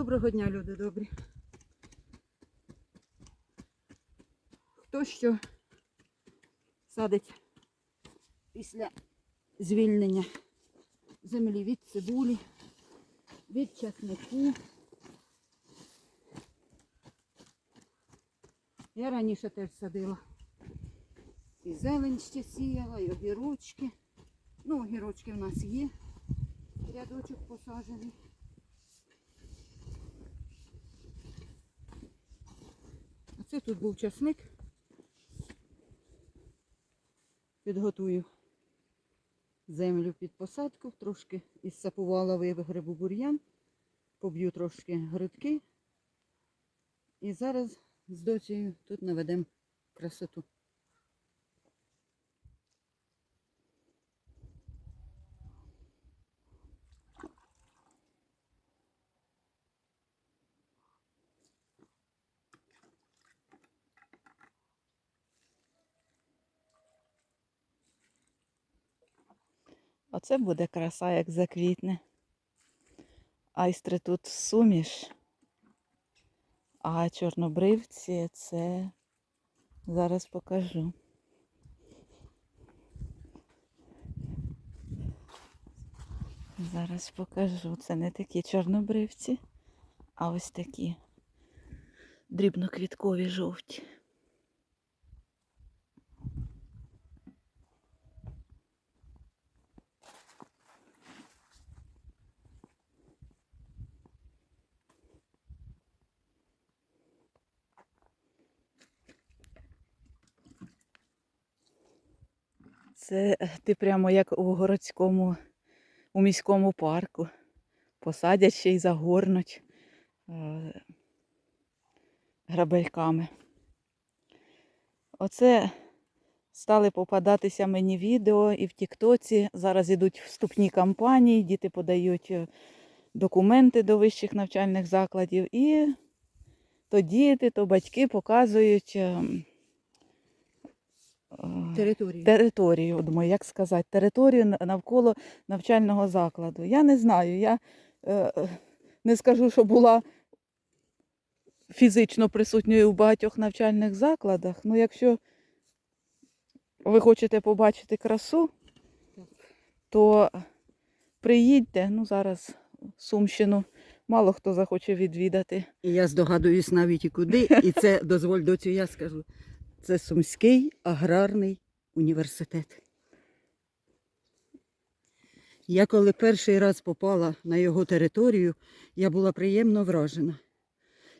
Доброго дня, люди добрі. Хто що садить після звільнення землі від цибулі, від часнику. Я раніше теж садила. І зелень ще сіяла, і огірочки. Ну, огірочки в нас є. Рядочок посаджений. Це тут був часник. Підготую землю під посадку, трошки із вигребу бур'ян, поб'ю трошки грудки. І зараз з доцією тут наведемо красоту. Оце буде краса, як заквітне. Айстри тут суміш, а чорнобривці це зараз покажу. Зараз покажу. Це не такі чорнобривці, а ось такі дрібноквіткові жовті. Це е, ти прямо як у городському, у міському парку. Посадять ще й загорнуть е, грабельками. Оце стали попадатися мені відео і в Тіктоці. Зараз ідуть вступні кампанії, діти подають е, документи до вищих навчальних закладів. І то діти, то батьки показують. Територію. територію, думаю, як сказати, територію навколо навчального закладу. Я не знаю, я е, е, не скажу, що була фізично присутньою в багатьох навчальних закладах. Ну, якщо ви хочете побачити красу, то приїдьте, ну зараз Сумщину мало хто захоче відвідати. І я здогадуюсь навіть і куди. І це дозволь доцю, я скажу. Це Сумський аграрний університет. Я коли перший раз попала на його територію, я була приємно вражена.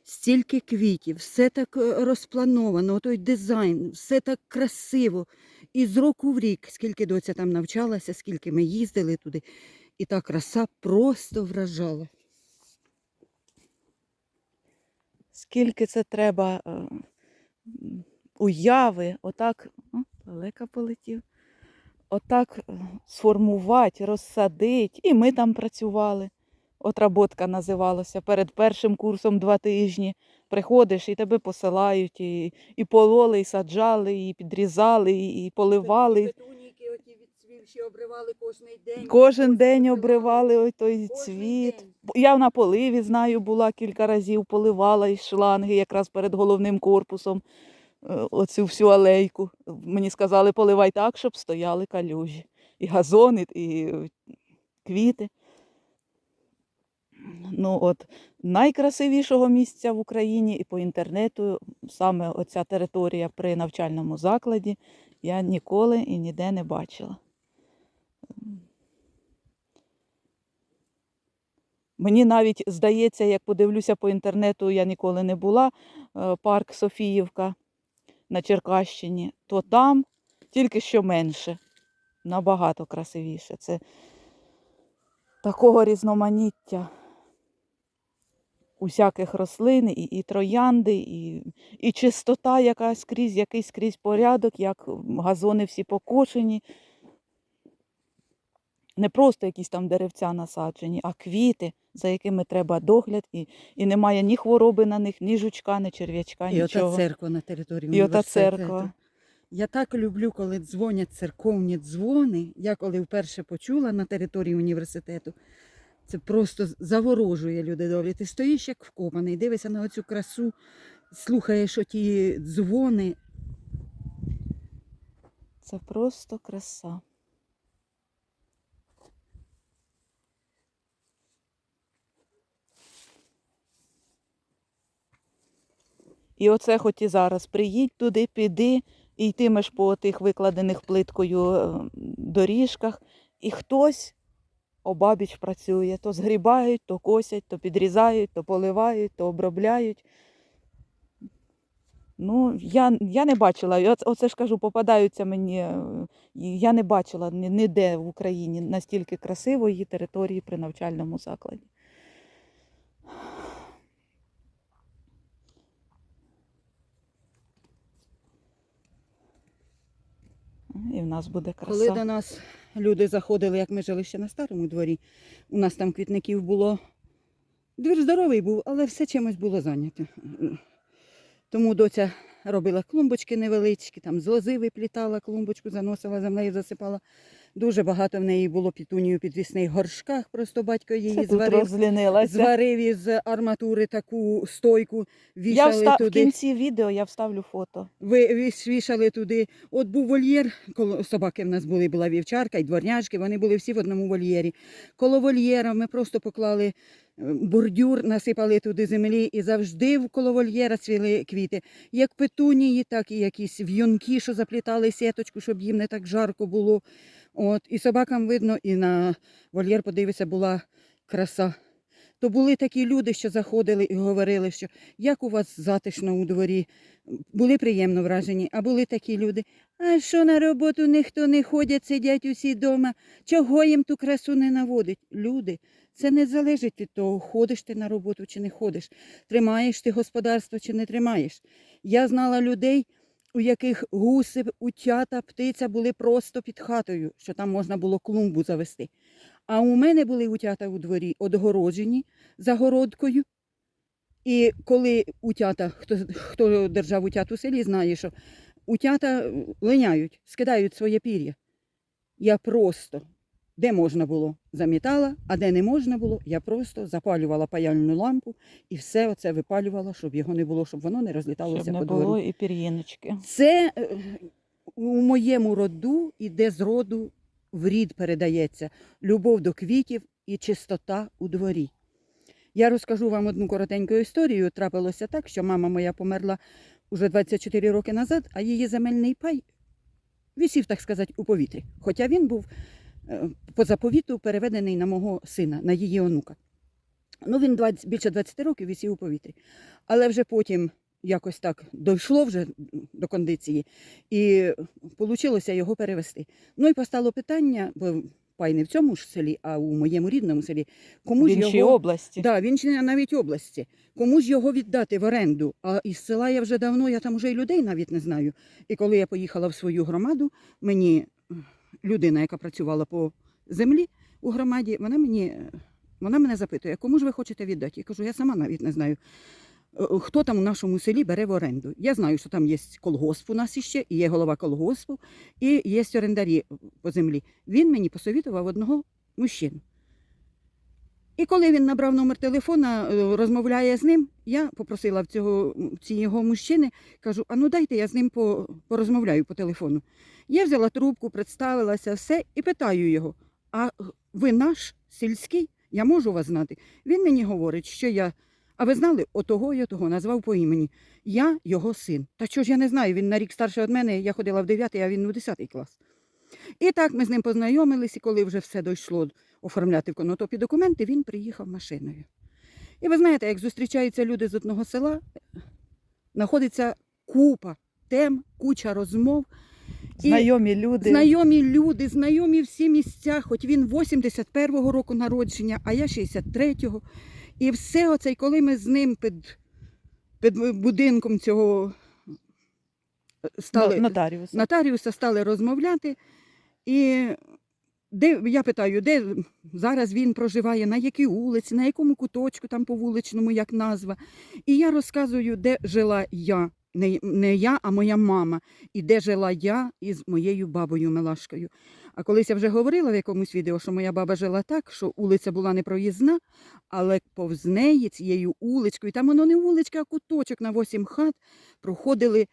Стільки квітів, все так е, розплановано, той дизайн, все так красиво. І з року в рік, скільки доця там навчалася, скільки ми їздили туди, і та краса просто вражала. Скільки це треба е, уяви, отак, о, полетів, отак е, сформувати, розсадити. І ми там працювали. Отработка називалася. Перед першим курсом два тижні приходиш і тебе посилають, і, і пололи, і саджали, і підрізали, і, і поливали. Петуніки оті відцвівші обривали кожен день. Кожен день обривали ой той цвіт. день. Я на поливі знаю, була кілька разів, поливала із шланги якраз перед головним корпусом оцю всю алейку. Мені сказали, поливай так, щоб стояли калюжі. І газони, і е, квіти. Ну, от, найкрасивішого місця в Україні і по інтернету саме оця територія при навчальному закладі я ніколи і ніде не бачила. Мені навіть здається, як подивлюся по інтернету, я ніколи не була, е, парк Софіївка на Черкащині, то там тільки що менше, набагато красивіше. Це такого різноманіття усяких рослин, і, і троянди, і, і чистота якась скрізь, якийсь скрізь порядок, як газони всі покошені. Не просто якісь там деревця насаджені, а квіти, за якими треба догляд, і, і немає ні хвороби на них, ні жучка, ні черв'ячка, І ота церква на території І ота церква. Я так люблю, коли дзвонять церковні дзвони. Я коли вперше почула на території університету, Це просто заворожує люди добрі. Ти стоїш як вкопаний, дивишся на оцю красу, слухаєш оті дзвони. Це просто краса. І оце хоч і зараз приїдь туди, піди, і йтимеш по тих викладених плиткою е, доріжках, і хтось обабіч працює. То згрібають, то косять, то підрізають, то поливають, то обробляють. Ну, я, я не бачила, оце ж кажу, попадаються мені. е, Я не бачила ніде в Україні настільки красивої території при навчальному закладі. І в нас буде краса. Коли до нас люди заходили, як ми жили ще на старому дворі, у нас там квітників було. Двір здоровий був, але все чимось було зайнято. Тому доця робила клумбочки невеличкі, там з лози виплітала клумбочку, заносила землею, засипала. Дуже багато в неї було пітунії у підвісних горшках, просто батько її Це зварив. Зварив із арматури таку стойку, Я вішали вста... в кінці відео я вставлю фото. Ви віш- вішали туди. От був вольєр, коло собаки в нас були, була вівчарка і дворняжки, вони були всі в одному вольєрі. Коло вольєра ми просто поклали е, бордюр, насипали туди землі і завжди в- коло вольєра цвіли квіти. Як петунії, так і якісь в'юнки, що заплітали сіточку, щоб їм не так жарко було. От, і собакам видно, і на вольєр, подивися, була краса. То були такі люди, що заходили і говорили, що як у вас затишно у дворі, були приємно вражені, а були такі люди. А що на роботу ніхто не ходять, сидять усі вдома, чого їм ту красу не наводить? Люди, це не залежить від того, ходиш ти на роботу чи не ходиш, тримаєш ти господарство чи не тримаєш. Я знала людей, у яких гуси, утята, птиця були просто під хатою, що там можна було клумбу завести. А у мене були утята у дворі одгороджені загородкою. І коли утята, хто, хто держав утят у селі, знає, що утята линяють, скидають своє пір'я. Я просто, де можна було, замітала, а де не можна було, я просто запалювала паяльну лампу і все оце випалювала, щоб його не було, щоб воно не розліталося Щоб не по двору. було і пір'їночки. Це е, у моєму роду іде з роду в рід передається любов до квітів і чистота у дворі. Я розкажу вам одну коротеньку історію. Трапилося так, що мама моя померла уже 24 роки назад, а її земельний пай висів, так сказати, у повітрі. Хоча він був по заповіту переведений на мого сина, на її онука. Ну, він 20, більше 20 років висів у повітрі. Але вже потім якось так дійшло вже до кондиції, і вийшло його перевести. Ну і постало питання, бо пай не в цьому ж селі, а у моєму рідному селі. Кому В ж іншій його... області. Да, він ще навіть області. Кому ж його віддати в оренду? А із села я вже давно, я там вже й людей навіть не знаю. І коли я поїхала в свою громаду, мені е, людина, яка працювала по землі у громаді, вона мені вона мене запитує, кому ж ви хочете віддати? Я кажу, я сама навіть не знаю. е, Хто там у нашому селі бере в оренду? Я знаю, що там є колгосп у нас іще, і є голова колгоспу, і є орендарі по землі. Він мені посовітував одного мужчину. І коли він набрав номер телефона, е, розмовляє з ним, я попросила в цього цього мужчини, кажу: а ну дайте я з ним порозмовляю по телефону. Я взяла трубку, представилася, все і питаю його: а ви наш сільський? Я можу вас знати? Він мені говорить, що я. А ви знали, отого і отого назвав по імені. Я його син. Та що ж я не знаю, він на рік старший від мене, я ходила в 9, а він у 10 клас. І так ми з ним познайомились, і коли вже все дійшло оформляти в конотопі документи, він приїхав машиною. І ви знаєте, як зустрічаються люди з одного села, знаходиться купа тем, куча розмов. Знайомі люди. Знайомі люди, знайомі всі місця, хоч він 81-го року народження, а я 63-го. І все оце, і коли ми з ним під, під будинком цього е, стали, Но- Нотаріус. нотаріуса стали розмовляти. І де, я питаю, де зараз він проживає, на якій вулиці, на якому куточку там по вуличному, як назва. І я розказую, де жила я Не, не я, а моя мама. І де жила я із моєю бабою Милашкою. А колись я вже говорила в якомусь відео, що моя баба жила так, що вулиця була непроїзна, але повз неї цією уличкою, там воно не вуличка, а куточок на восім хат, проходили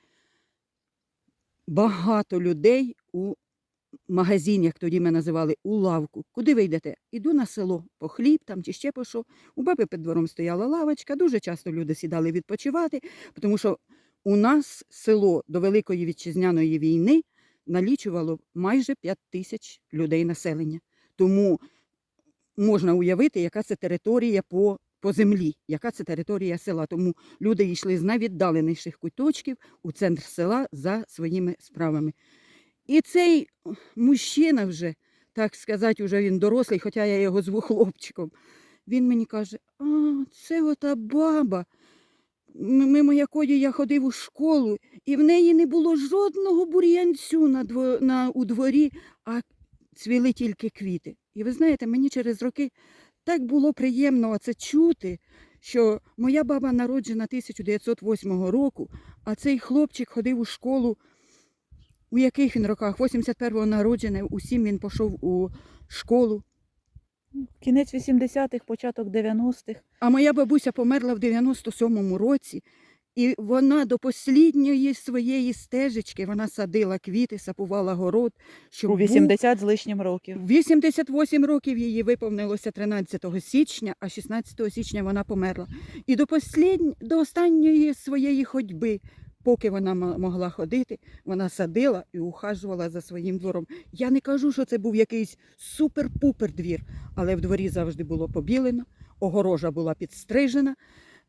багато людей у магазин, як тоді ми називали, у лавку. Куди ви йдете? Іду на село по хліб там чи ще по що. У баби під двором стояла лавочка. Дуже часто люди сідали відпочивати, тому що у нас село до Великої вітчизняної війни налічувало майже 5 тисяч людей населення. Тому можна уявити, яка це територія по, по землі, яка це територія села. Тому люди йшли з найвіддаленіших куточків у центр села за своїми справами. І цей мужчина вже, так сказати, вже він дорослий, хоча я його зву хлопчиком. Він мені каже: а, це ота баба, мимо якої я ходив у школу, і в неї не було жодного бур'янцю на на, у дворі, а цвіли тільки квіти. І ви знаєте, мені через роки так було приємно це чути, що моя баба народжена 1908 року, а цей хлопчик ходив у школу. У яких він роках? 81-го народжений, усім він пішов у школу. Кінець 80-х, початок 90-х. А моя бабуся померла в 97-му році, і вона до послідньої своєї стежечки вона садила квіти, сапувала город. Щоб У був з лишнім років. 88 років її виповнилося 13 січня, а 16 січня вона померла. І до, посліднь... до останньої своєї ходьби, поки вона могла ходити, вона садила і ухажувала за своїм двором. Я не кажу, що це був якийсь супер-пупер двір, але в дворі завжди було побілено, огорожа була підстрижена.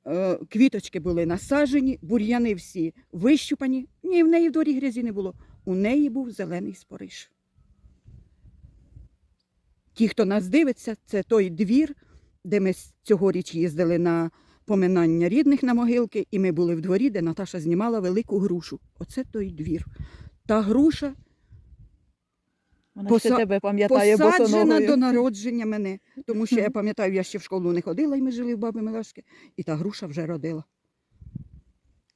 е, Квіточки були насаджені, бур'яни всі вищупані. Ні, в неї в дворі грязі не було. У неї був зелений спориш. Ті, хто нас дивиться, це той двір, де ми цьогоріч їздили на поминання рідних на могилки, і ми були в дворі, де Наташа знімала велику грушу. Оце той двір. Та груша Вона Поса- ще тебе пам'ятає посаджена до народження мене. Тому що я пам'ятаю, я ще в школу не ходила, і ми жили в баби Милашки, і та груша вже родила.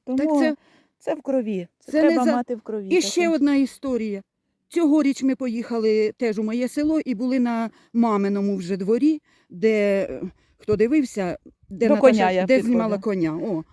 Тому Так це- це в крові. Це, це треба за- мати в крові. І таке. ще одна історія. Цьогоріч ми поїхали теж у моє село і були на маминому вже дворі, де е, хто дивився, де, До Наташа, коня я де підходила. знімала коня. О.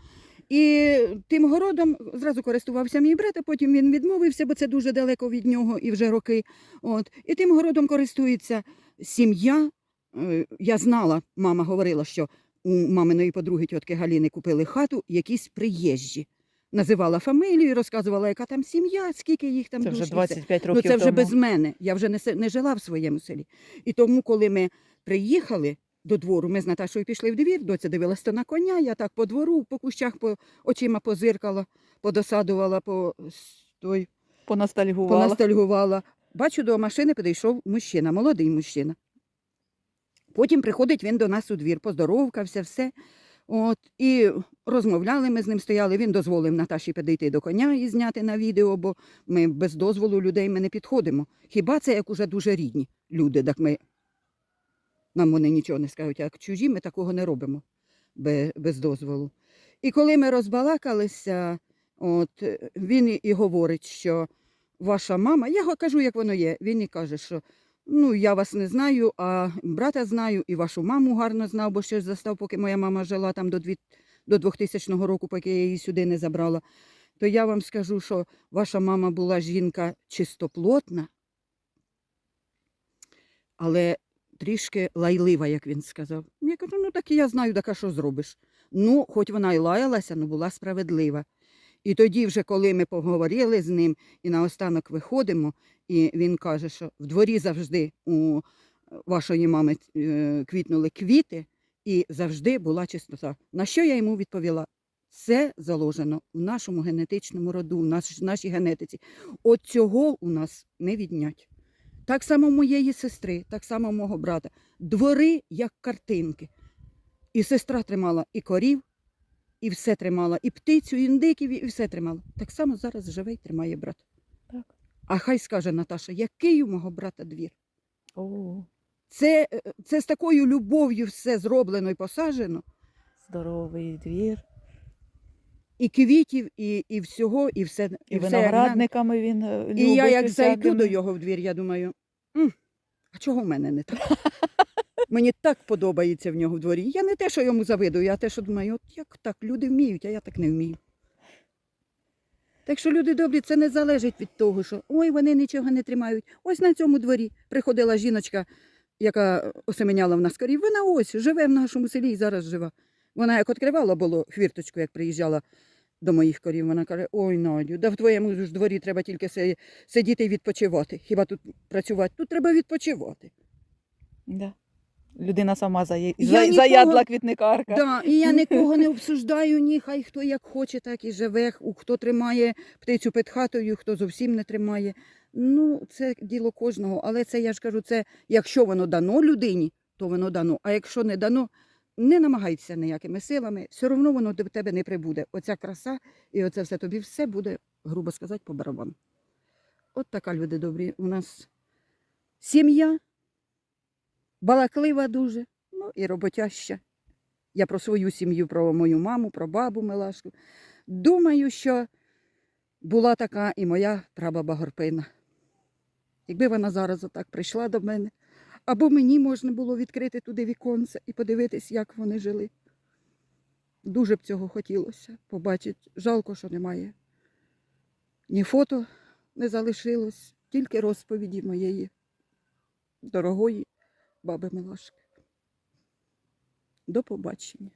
І тим городом зразу користувався мій брат, а потім він відмовився, бо це дуже далеко від нього і вже роки. От. І тим городом користується сім'я. Е, Я знала, мама говорила, що у маминої подруги тітки Галіни купили хату якісь приїжджі. Називала фамілію, розказувала, яка там сім'я, скільки їх там Це вже душ і все. 25 Ну, це вже тому. без мене. Я вже не, се- не жила в своєму селі. І тому, коли ми приїхали до двору, ми з Наташою пішли в двір, доця дивилася на коня, я так по двору, по кущах, по очима позиркала, подосадувала, по, той, Поностальгувала. понастальгувала. Бачу, до машини підійшов мужчина, молодий мужчина. Потім приходить він до нас у двір, поздоровкався, все. От, і розмовляли ми з ним, стояли. Він дозволив Наташі підійти до коня і зняти на відео, бо ми без дозволу людей ми не підходимо. Хіба це як уже дуже рідні люди, так ми нам вони нічого не скажуть, а чужі ми такого не робимо без, дозволу. І коли ми розбалакалися, от, він і, говорить, що ваша мама, я кажу, як воно є. Він і каже, що ну, я вас не знаю, а брата знаю, і вашу маму гарно знав, бо ж застав, поки моя мама жила там до, дві, до 2000 року, поки я її сюди не забрала. То я вам скажу, що ваша мама була жінка чистоплотна, але трішки лайлива, як він сказав. Я кажу, ну так і я знаю, так а що зробиш? Ну, хоч вона й лаялася, але була справедлива. І тоді, вже коли ми поговорили з ним і наостанок виходимо, і він каже, що в дворі завжди у вашої мами е, квітнули квіти, і завжди була чистота. На що я йому відповіла? Це заложено в нашому генетичному роду, в нашій генетиці. От цього у нас не віднять. Так само моєї сестри, так само мого брата. Двори, як картинки. І сестра тримала і корів, і все тримала, і птицю, і індиків, і все тримала. Так само зараз живе і тримає брат. Так. А хай скаже Наташа, який у мого брата двір? О, Це, е, це з такою любов'ю все зроблено і посаджено. здоровий двір. і квітів, і, і всього, і все. І, все, на- виноградниками він е, любить. І я як зайду до його в двір, я думаю, «М, а чого в мене не так? Мені так подобається в нього в дворі. Я не те, що йому завидую, а те, що думаю, от як так, люди вміють, а я так не вмію. Так що люди добрі, це не залежить від того, що ой, вони нічого не тримають. Ось на цьому дворі приходила жіночка, яка осеменяла в нас корів. Вона ось живе в нашому селі і зараз жива. Вона як відкривала було хвірточку, як приїжджала до моїх корів, вона каже: Ой, Надю, да в твоєму ж дворі треба тільки сидіти і відпочивати. Хіба тут працювати? Тут треба відпочивати. Да. Людина сама зає... За- нікого- заядла квітникарка. Да, і я нікого не обсуждаю, ні, хай хто як хоче, так і живе. Хто тримає птицю під хатою, хто зовсім не тримає. Ну, це діло кожного. Але це я ж кажу, це якщо воно дано людині, то воно дано. А якщо не дано, не намагайся ніякими силами, все одно воно до тебе не прибуде. Оця краса і оце все тобі все буде, грубо сказати, по барабану. От така люди добрі. У нас сім'я, балаклива дуже, ну і роботяща. Я про свою сім'ю, про мою маму, про бабу Милашку. Думаю, що була така і моя прабаба Горпина. Якби вона зараз отак прийшла до мене, або мені можна було відкрити туди віконце і подивитись, як вони жили. Дуже б цього хотілося побачити. Жалко, що немає. Ні фото не залишилось, тільки розповіді моєї дорогої баби Милашки. До побачення.